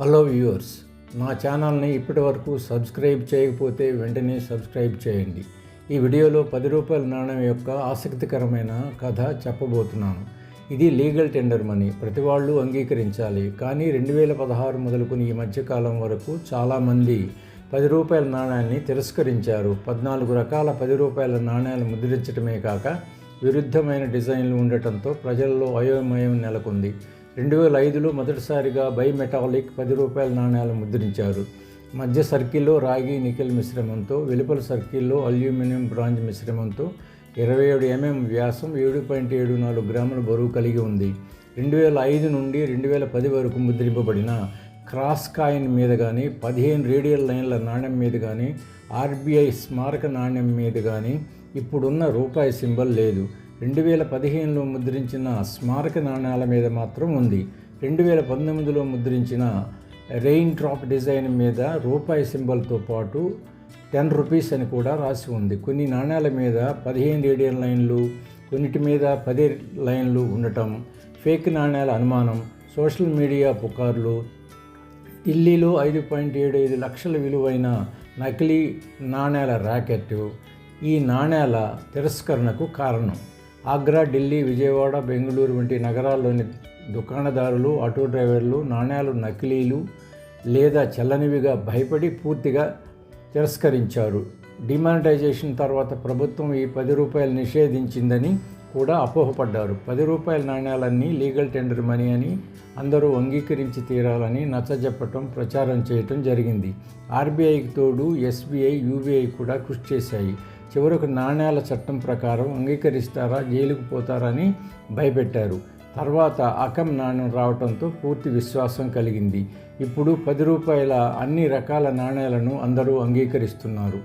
Hello viewers మా ఛానల్ని ఇప్పటి వరకు సబ్స్క్రైబ్ చేయకపోతే వెంటనే సబ్స్క్రైబ్ చేయండి. ఈ వీడియోలో పది రూపాయల నాణ్యం యొక్క ఆసక్తికరమైన కథ చెప్పబోతున్నాను. ఇది లీగల్ టెండర్ మనీ. ప్రతి వాళ్ళు అంగీకరించాలి. కానీ రెండు వేల పదహారు మొదలుకొని ఈ మధ్యకాలం వరకు చాలామంది పది రూపాయల నాణ్యాన్ని తిరస్కరించారు. పద్నాలుగు రకాల పది రూపాయల నాణ్యాలు ముద్రించడమే కాక విరుద్ధమైన డిజైన్లు ఉండటంతో ప్రజల్లో అయోమయం నెలకొంది. రెండు వేల ఐదులో మొదటిసారిగా బైమెటాలిక్ పది రూపాయల నాణ్యాలు ముద్రించారు. మధ్య సర్కిల్లో రాగి నికెల్ మిశ్రమంతో వెలుపల సర్కిల్లో అల్యూమినియం బ్రాంజ్ మిశ్రమంతో ఇరవై ఏడు ఎంఎం వ్యాసం ఏడు పాయింట్ ఏడు నాలుగు గ్రాముల బరువు కలిగి ఉంది. రెండు వేల ఐదు నుండి రెండు వేల పది వరకు ముద్రింపబడిన క్రాస్ కాయిన్ మీద కానీ పదిహేను రేడియల్ లైన్ల నాణ్యం మీద కానీ ఆర్బీఐ స్మారక నాణ్యం మీద కానీ ఇప్పుడున్న రూపాయి సింబల్ లేదు. రెండు వేల పదిహేనులో ముద్రించిన స్మారక నాణ్యాల మీద మాత్రం ఉంది. రెండు వేల పంతొమ్మిదిలో ముద్రించిన రెయిన్ డ్రాప్ డిజైన్ మీద రూపాయి సింబల్తో పాటు టెన్ రూపీస్ అని కూడా రాసి ఉంది. కొన్ని నాణ్యాల మీద పదిహేను రేడియన్ లైన్లు కొన్నిటి మీద పది లైన్లు ఉండటం ఫేక్ నాణ్యాల అనుమానం సోషల్ మీడియా పుకార్లు ఢిల్లీలో ఐదు పాయింట్ ఏడు ఐదు లక్షల విలువైన నకిలీ నాణ్యాల ర్యాకెట్ ఈ నాణ్యాల తిరస్కరణకు కారణం. ఆగ్రా ఢిల్లీ విజయవాడ బెంగళూరు వంటి నగరాల్లోని దుకాణదారులు ఆటో డ్రైవర్లు నాణ్యాలు నకిలీలు లేదా చల్లనివిగా భయపడి పూర్తిగా తిరస్కరించారు. డిమానిటైజేషన్ తర్వాత ప్రభుత్వం ఈ పది రూపాయలు నిషేధించిందని కూడా అపోహపడ్డారు. పది రూపాయల నాణ్యాలన్నీ లీగల్ టెండర్ మనీ అని అందరూ అంగీకరించి తీరాలని నచ్చజెప్పటం ప్రచారం చేయటం జరిగింది. ఆర్బీఐకి తోడు ఎస్బీఐ యూబీఐ కూడా కృషి చేశాయి. చివరకు నాణ్యాల చట్టం ప్రకారం అంగీకరిస్తారా జైలుకు పోతారని భయపెట్టారు. తర్వాత అకం నాణ్యం రావడంతో పూర్తి విశ్వాసం కలిగింది. ఇప్పుడు పది రూపాయల అన్ని రకాల నాణ్యాలను అందరూ అంగీకరిస్తున్నారు.